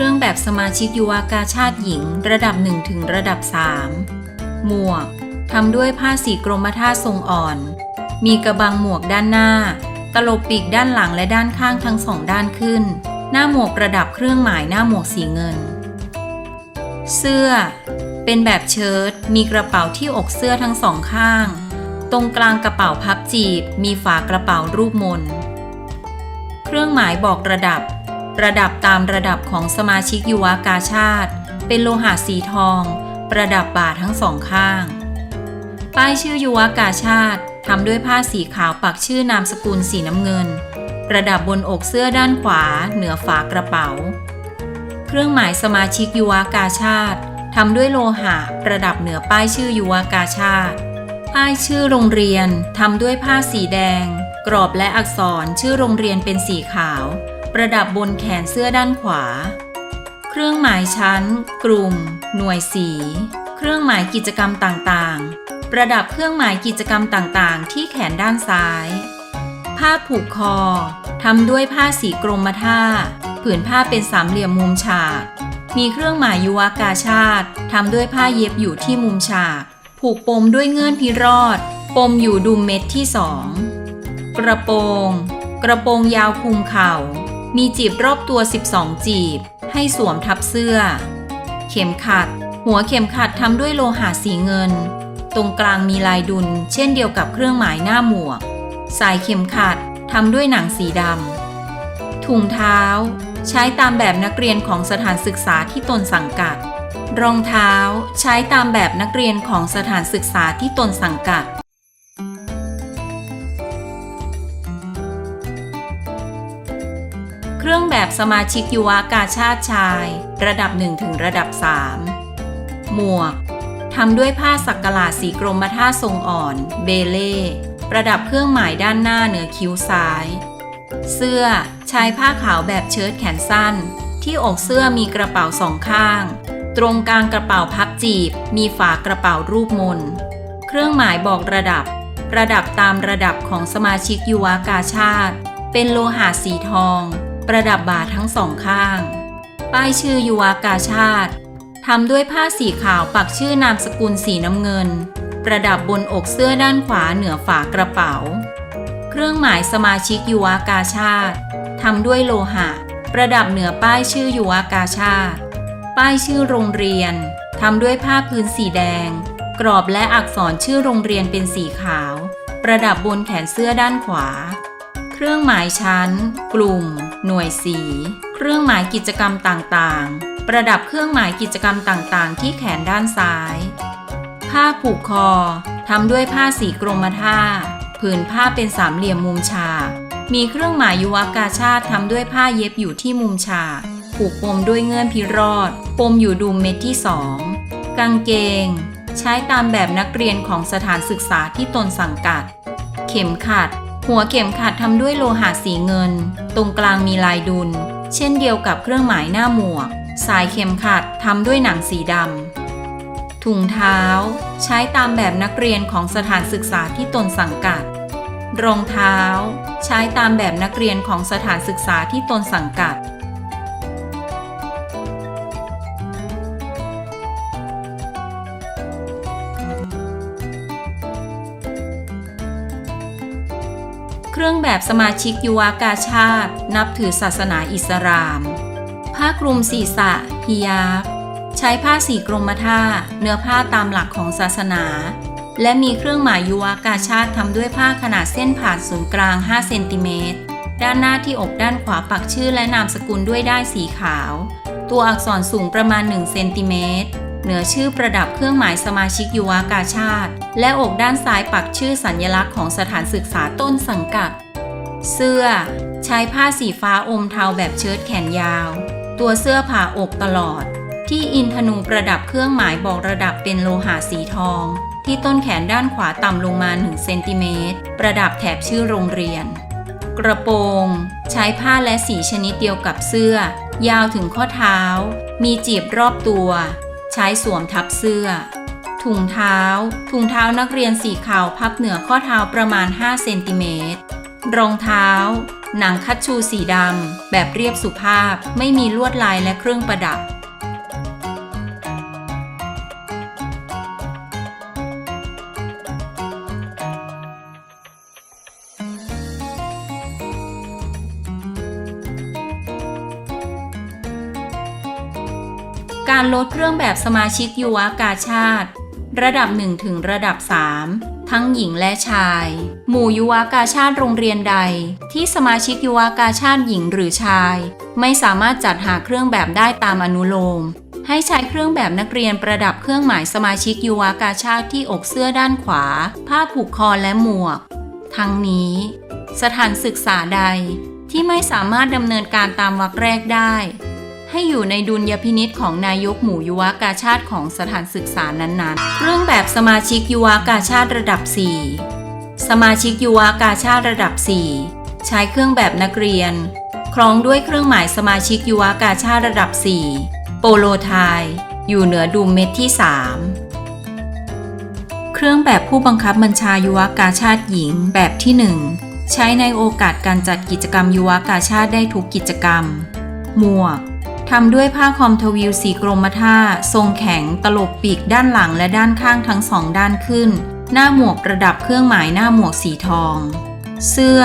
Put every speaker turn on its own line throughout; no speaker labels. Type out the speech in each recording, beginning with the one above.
ครื่องแบบสมาชิกยุวากาชาติหญิง ระดับ 1 ถึงระดับ 3 หมวกทำด้วยผ้าสีกรมท่าทรงอ่อน มีกระบังหมวกด้านหน้า ตลบปีกด้านหลังและด้านข้างทั้งสองด้านขึ้น หน้าหมวกระดับเครื่องหมายหน้าหมวกสีเงิน เสื้อ เป็นแบบเชิ้ตมีกระเป๋าที่อกเสื้อทั้งสองข้าง ตรงกลางกระเป๋าพับจีบ มีฝากระเป๋ารูปมน เครื่องหมายบอกระดับ ระดับตามระดับของสมาชิกยุวากาชาติ เป็นโลหะสีทอง ประดับบ่าทั้งสองข้าง ป้ายชื่อยุวากาชาติทำด้วยผ้าสีขาวปักชื่อนามสกุลสีน้ำเงิน ประดับบนอกเสื้อด้านขวา เหนือฝากระเป๋า เครื่องหมายสมาชิกยุวากาชาติทำด้วยโลหะประดับเหนือป้ายชื่อยุวากาชาติ ป้ายชื่อโรงเรียนทำด้วยผ้าสีแดง กรอบและอักษรชื่อโรงเรียนเป็นสีขาว ประดับบนแขนเสื้อด้านขวา เครื่องหมายชั้น กลุ่ม หน่วยสี เครื่องหมายกิจกรรมต่างๆ ประดับเครื่องหมายกิจกรรมต่างๆ ที่แขนด้านซ้าย ผ้าผูกคอทำด้วยผ้าสีกรมท่า ผืนผ้าเป็นสามเหลี่ยมมุมฉาก มีเครื่องหมายยุวากาชาติทำด้วยผ้าเย็บอยู่ที่มุมฉาก ผูกปมด้วยเงื่อนพิรอด ปมอยู่ดุมเม็ดที่สองกระโปรง กระโปรงยาวคลุมเข่า มีจีบรอบตัว 12 จีบ ให้สวมทับเสื้อ เข็มขัด หัวเข็มขัดทำด้วยโลหะสีเงิน ตรงกลางมีลายดุล เช่นเดียวกับเครื่องหมายหน้าหมวก สายเข็มขัดทำด้วยหนังสีดำ ถุงเท้า ใช้ตามแบบนักเรียนของสถานศึกษาที่ตนสังกัด รองเท้า ใช้ตามแบบนักเรียนของสถานศึกษาที่ตนสังกัด เครื่องแบบสมาชิกยุวากาชาติชาย ระดับ 1 ถึงระดับ 3 หมวกทำด้วยผ้าสักกะลาสีกรมท่าทรงอ่อน เบเล่ ประดับเครื่องหมายด้านหน้าเหนือคิ้วซ้าย เสื้อใช้ผ้าขาวแบบเชิ้ตแขนสั้น ที่อกเสื้อมีกระเป๋าสองข้าง ตรงกลางกระเป๋าพับจีบ มีฝากระเป๋ารูปมน เครื่องหมายบอกระดับ ระดับตามระดับของสมาชิกยุวากาชาติ เป็นโลหะสีทอง ประดับบ่าทั้งสองข้าง ป้ายชื่อยุวากาชาติทำด้วยผ้าสีขาวปักชื่อนามสกุลสีน้ำเงิน ประดับบนอกเสื้อด้านขวาเหนือฝากระเป๋า เครื่องหมายสมาชิกยุวากาชาติทำด้วยโลหะ ประดับเหนือป้ายชื่อยุวากาชาติ ป้ายชื่อโรงเรียนทำด้วยผ้าพื้นสีแดง กรอบและอักษรชื่อโรงเรียนเป็นสีขาว ประดับบนแขนเสื้อด้านขวา เครื่องหมายชั้น กลุ่ม หน่วยสี เครื่องหมายกิจกรรมต่างๆ ประดับเครื่องหมายกิจกรรมต่างๆ ที่แขนด้านซ้าย ผ้าผูกคอทำด้วยผ้าสีกรมท่า ผืนผ้าเป็นสามเหลี่ยมมุมฉากมีเครื่องหมายยุวกาชาติทำด้วยผ้าเย็บอยู่ที่มุมฉากผูกปมด้วยเงื่อนพิรอด ปมอยู่ดุมเม็ดที่สองกางเกง ใช้ตามแบบนักเรียนของสถานศึกษาที่ตนสังกัด เข็มขัด หัวเข็มขัดทำด้วยโลหะสีเงิน ตรงกลางมีลายดุล เช่นเดียวกับเครื่องหมายหน้าหมวก สายเข็มขัดทำด้วยหนังสีดำ ถุงเท้า ใช้ตามแบบนักเรียนของสถานศึกษาที่ตนสังกัด รองเท้า ใช้ตามแบบนักเรียนของสถานศึกษาที่ตนสังกัด เครื่องแบบสมาชิกยุวากาชาติ นับถือศาสนาอิสลาม ผ้าคลุมศีรษะฮิยาบใช้ผ้าสีกรมท่า เนื้อผ้าตามหลักของศาสนา และมีเครื่องหมายยุวากาชาติทำด้วยผ้าขนาดเส้นผ่านศูนย์กลาง 5 เซนติเมตร ด้านหน้าที่อกด้านขวาปักชื่อและนามสกุลด้วยได้ายสีขาว ตัวอักษรสูงประมาณ 1 เซนติเมตร เหนือชื่อประดับเครื่องหมายสมาชิกยุวากาชาติ และอกด้านซ้ายปักชื่อสัญลักษณ์ของสถานศึกษาต้นสังกัด เสื้อ ใช้ผ้าสีฟ้าอมเทาแบบเชิ้ตแขนยาว ตัวเสื้อผ่าอกตลอด ที่อินทนูประดับเครื่องหมายบอกระดับเป็นโลหะสีทอง ที่ต้นแขนด้านขวาต่ำลงมา1เซนติเมตรประดับแถบชื่อโรงเรียน กระโปรง ใช้ผ้าและสีชนิดเดียวกับเสื้อ ยาวถึงข้อเท้า มีจีบรอบตัว ช้สวมทับเสื้อ ถุงเท้า ถุงเท้านักเรียนสีขาวพับเหนือข้อเท้าประมาณ 5 เซนติเมตร รองเท้า หนังคัดชูสีดำ แบบเรียบสุภาพ ไม่มีลวดลายและเครื่องประดับ การลดเครื่องแบบสมาชิกยุวกาชาติ ระดับ 1 ถึงระดับ 3 ทั้งหญิงและชาย หมู่ยุวกาชาติโรงเรียนใด ที่สมาชิกยุวกาชาติหญิงหรือชาย ไม่สามารถจัดหาเครื่องแบบได้ตามอนุโลม ให้ใช้เครื่องแบบนักเรียนประดับเครื่องหมายสมาชิกยุวกาชาติที่อกเสื้อด้านขวา ผ้าผูกคอและหมวก ทั้งนี้ สถานศึกษาใดที่ไม่สามารถดำเนินการตามวรรคแรกได้ ให้อยู่ในดุลยพินิษของนายกหมู่ยุวกาชาติของสถานศึกษานั้นๆเครื่องแบบสมาชิกยุวกาชาติระดับ 4 สมาชิกยุวกาชาติระดับ 4 ใช้เครื่องแบบนักเรียน คล้องด้วยเครื่องหมายสมาชิกยุวกาชาติระดับ 4 โปโลไทยอยู่เหนือดุมเม็ดที่ 3 เครื่องแบบผู้บังคับบัญชายุวกาชาติหญิงแบบที่ 1 ใช้ในโอกาสการจัดกิจกรรมยุวกาชาติได้ทุกกิจกรรม หมวก ทำด้วยผ้าคอมทวิวสีกรมท่า ทรงแข็ง ตลบปีกด้านหลังและด้านข้างทั้งสองด้านขึ้น หน้าหมวกประดับเครื่องหมายหน้าหมวกสีทอง เสื้อ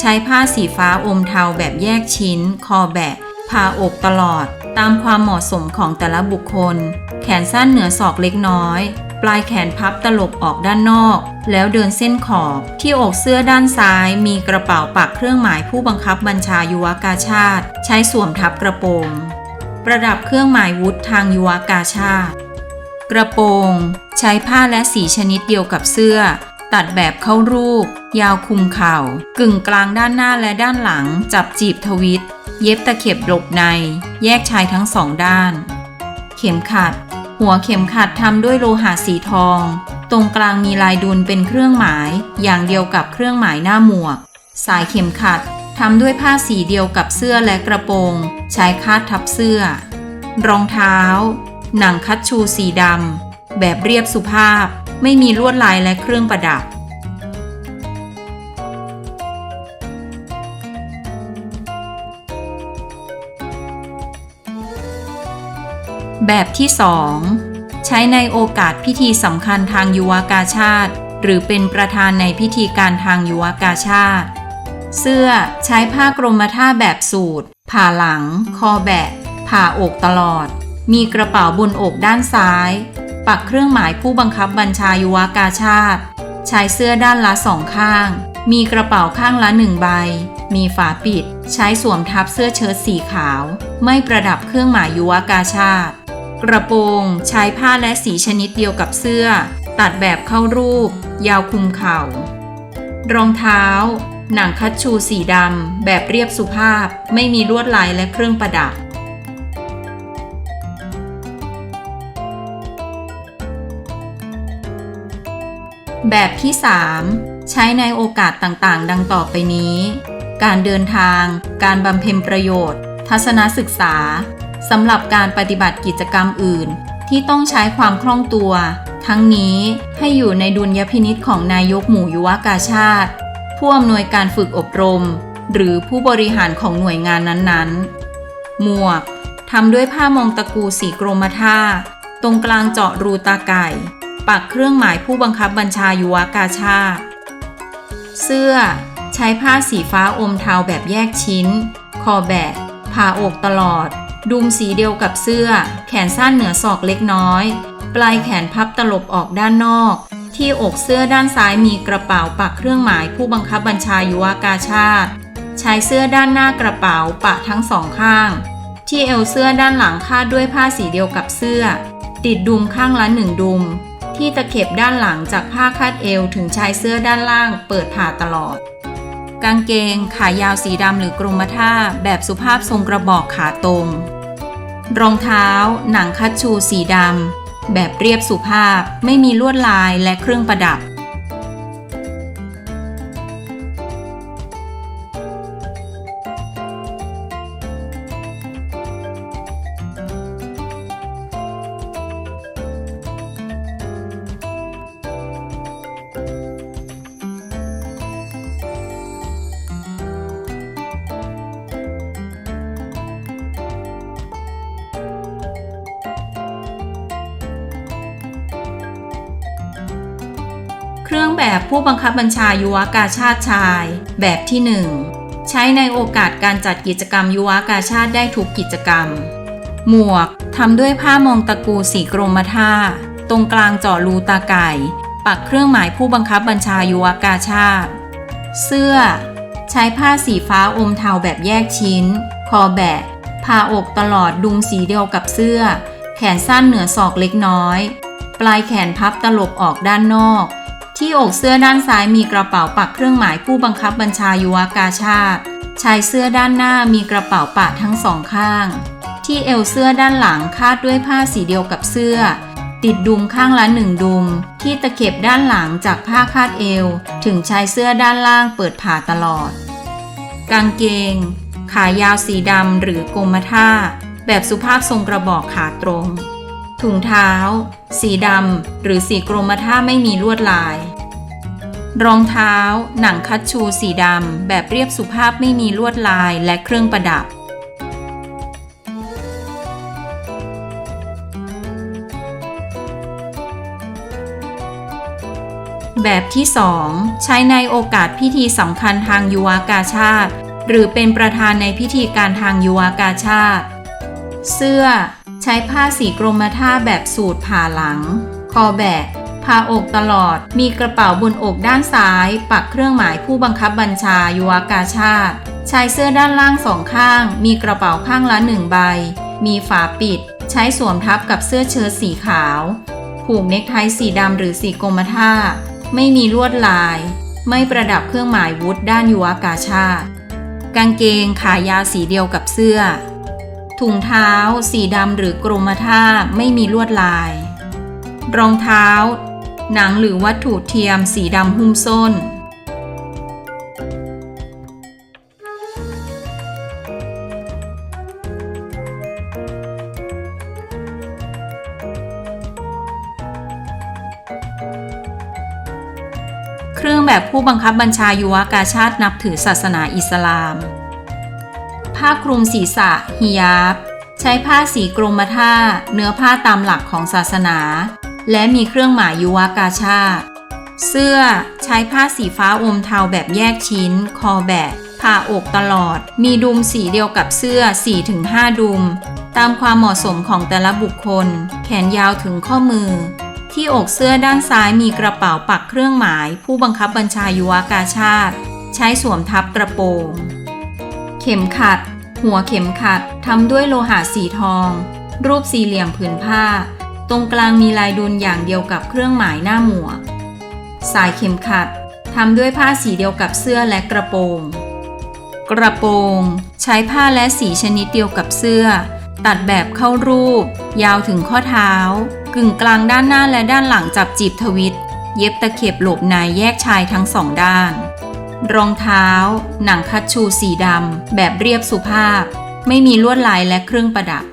ใช้ผ้าสีฟ้าอมเทาแบบแยกชิ้น คอแบะผ่าอกตลอด ตามความเหมาะสมของแต่ละบุคคล แขนสั้นเหนือศอกเล็กน้อย ปลายแขนพับตลบออกด้านนอก แล้วเดินเส้นขอบที่อกเสื้อด้านซ้าย มีกระเป๋าปักเครื่องหมายผู้บังคับบัญชายุวกาชาติ ใช้สวมทับกระโปรง ประดับเครื่องหมายวุธทางยุวกาชาติ กระโปรง ใช้ผ้าและสีชนิดเดียวกับเสื้อ ตัดแบบเข้ารูป ยาวคุมเข่า กึ่งกลางด้านหน้าและด้านหลัง จับจีบทวิต เย็บตะเข็บหลบใน แยกชายทั้งสองด้าน เข็มขัด หัวเข็มขัดทำด้วยโลหะสีทอง ตรงกลางมีลายดุลเป็นเครื่องหมาย อย่างเดียวกับเครื่องหมายหน้าหมวก สายเข็มขัดทำด้วยผ้าสีเดียวกับเสื้อและกระโปรง ใช้คาดทับเสื้อ รองเท้า หนังคัดชูสีดำ แบบเรียบสุภาพ ไม่มีลวดลายและเครื่องประดับ แบบที่2 ใช้ในโอกาสพิธีสำคัญทางยุวกาชาติ หรือเป็นประธานในพิธีการทางยุวกาชาติ เสื้อใช้ผ้ากรมท่าแบบสูตร ผ่าหลัง คอแบะ ผ่าอกตลอด มีกระเป๋าบนอกด้านซ้าย ปักเครื่องหมายผู้บังคับบัญชายุวกาชาติ ใช้เสื้อด้านละสองข้าง มีกระเป๋าข้างละหนึ่งใบ มีฝาปิด ใช้สวมทับเสื้อเชิ้ตสีขาว ไม่ประดับเครื่องหมายยุวกาชาติ กระโปรงใช้ผ้าและสีชนิดเดียวกับเสื้อ ตัดแบบเข้ารูป ยาวคุมเข่า รองเท้า หนังคัดชูสีดำ แบบเรียบสุภาพ ไม่มีลวดลายและเครื่องประดับ แบบที่ 3 ใช้ในโอกาสต่างๆ ดังต่อไปนี้ การเดินทาง การบำเพ็ญประโยชน์ ทัศนศึกษา สำหรับการปฏิบัติกิจกรรมอื่น ที่ต้องใช้ความคล่องตัว ทั้งนี้ให้อยู่ในดุลยพินิษของนายกหมู่ยุวกาชาติ ผู้อำนวยการฝึกอบรม หรือผู้บริหารของหน่วยงานนั้นๆ หมวกทำด้วยผ้ามองตะกูสีกรมท่า ตรงกลางเจาะรูตาไก่ ปักเครื่องหมายผู้บังคับบัญชายุวกาชาติ เสื้อ ใช้ผ้าสีฟ้าอมเทาแบบแยกชิ้น คอแบะผ่าอกตลอด ดุมสีเดียวกับเสื้อ แขนสั้นเหนือศอกเล็กน้อย ปลายแขนพับตลบออกด้านนอก ที่อกเสื้อด้านซ้ายมีกระเป๋าปักเครื่องหมายผู้บังคับบัญชายุวกาชาติใช้เสื้อด้านหน้ากระเป๋าปะทั้งสองข้าง ที่เอวเสื้อด้านหลังคาดด้วยผ้าสีเดียวกับเสื้อ ติดดุมข้างละหนึ่งดุม ที่ตะเข็บด้านหลังจากผ้าคาดเอวถึงชายเสื้อด้านล่างเปิดผ่าตลอด กางเกงขายาวสีดำหรือกรมท่าแบบสุภาพทรงกระบอกขาตรง รองเท้า หนังคัชชูสีดำแบบเรียบสุภาพไม่มีลวดลายและเครื่องประดับ เครื่องแบบผู้บังคับบัญชายุวกาชาติชาย แบบที่ 1 ใช้ในโอกาสการจัดกิจกรรมยุวกาชาติได้ทุกกิจกรรม หมวกทำด้วยผ้ามองตะกูสีกรมท่า ตรงกลางเจาะรูตาไก่ ปักเครื่องหมายผู้บังคับบัญชายุวกาชาติ เสื้อ ใช้ผ้าสีฟ้าอมเทาแบบแยกชิ้น คอแบะผ่าอกตลอดดุมสีเดียวกับเสื้อ แขนสั้นเหนือศอกเล็กน้อย ปลายแขนพับตลบออกด้านนอก ที่อกเสื้อด้านซ้ายมีกระเป๋าปักเครื่องหมายผู้บังคับบัญชายุวกาชาติ ชายเสื้อด้านหน้ามีกระเป๋าปะทั้งสองข้าง ที่เอวเสื้อด้านหลังคาดด้วยผ้าสีเดียวกับเสื้อ ติดดุมข้างละหนึ่งดุม ที่ตะเข็บด้านหลังจากผ้าคาดเอว ถึงชายเสื้อด้านล่างเปิดผ่าตลอด กางเกง ขายาวสีดำหรือกรมท่า แบบสุภาพทรงกระบอกขาตรง ถุงเท้า สีดำหรือสีกรมท่าไม่มีลวดลาย รองเท้า หนังคัดชูสีดำแบบเรียบสุภาพไม่มีลวดลายและเครื่องประดับ แบบที่ 2 ใช้ในโอกาสพิธีสำคัญทางยุวากาชาติ หรือเป็นประธานในพิธีการทางยุวากาชาติ เสื้อ ใช้ผ้าสีกรมท่าแบบสูตรผ่าหลัง คอแบะผ่าอกตลอด มีกระเป๋าบนอกด้านซ้าย ปักเครื่องหมายผู้บังคับบัญชายุวกาชาติ ชายเสื้อด้านล่างสองข้าง มีกระเป๋าข้างละหนึ่งใบ มีฝาปิด ใช้สวมทับกับเสื้อเชิ้ตสีขาว ผูกเนคไทสีดำหรือสีกรมท่า ไม่มีลวดลาย ไม่ประดับเครื่องหมายวุธด้านยุวกาชาติ กางเกงขายาวสีเดียวกับเสื้อ ถุงเท้า สีดำหรือกรมท่าไม่มีลวดลาย รองเท้า หนังหรือวัตถุเทียมสีดำหุ้มส้น เครื่องแบบผู้บังคับบัญชายุวกาชาตินับถือศาสนาอิสลาม ผ้าคลุมศีรษะฮิยาบ ใช้ผ้าสีกรมท่า เนื้อผ้าตามหลักของศาสนา และมีเครื่องหมายยุวกาชาติ เสื้อใช้ผ้าสีฟ้าอมเทาแบบแยกชิ้น คอแบะผ่าอกตลอด มีดุมสีเดียวกับเสื้อ 4-5 ดุม ตามความเหมาะสมของแต่ละบุคคล แขนยาวถึงข้อมือ ที่อกเสื้อด้านซ้ายมีกระเป๋าปักเครื่องหมาย ผู้บังคับบัญชายุวกาชาติ ใช้สวมทับกระโปรง เข็มขัด หัวเข็มขัดทำด้วยโลหะสีทอง รูปสี่เหลี่ยมผืนผ้า ตรงกลางมีลายดุลอย่างเดียวกับเครื่องหมายหน้าหมวก สายเข็มขัดทำด้วยผ้าสีเดียวกับเสื้อและกระโปรง กระโปรง ใช้ผ้าและสีชนิดเดียวกับเสื้อ ตัดแบบเข้ารูป ยาวถึงข้อเท้า กึ่งกลางด้านหน้าและด้านหลังจับจีบทวิต เย็บตะเข็บหลบในแยกชายทั้งสองด้าน รองเท้า หนังคัดชูสีดำแบบเรียบสุภาพ ไม่มีลวดลายและเครื่องประดับ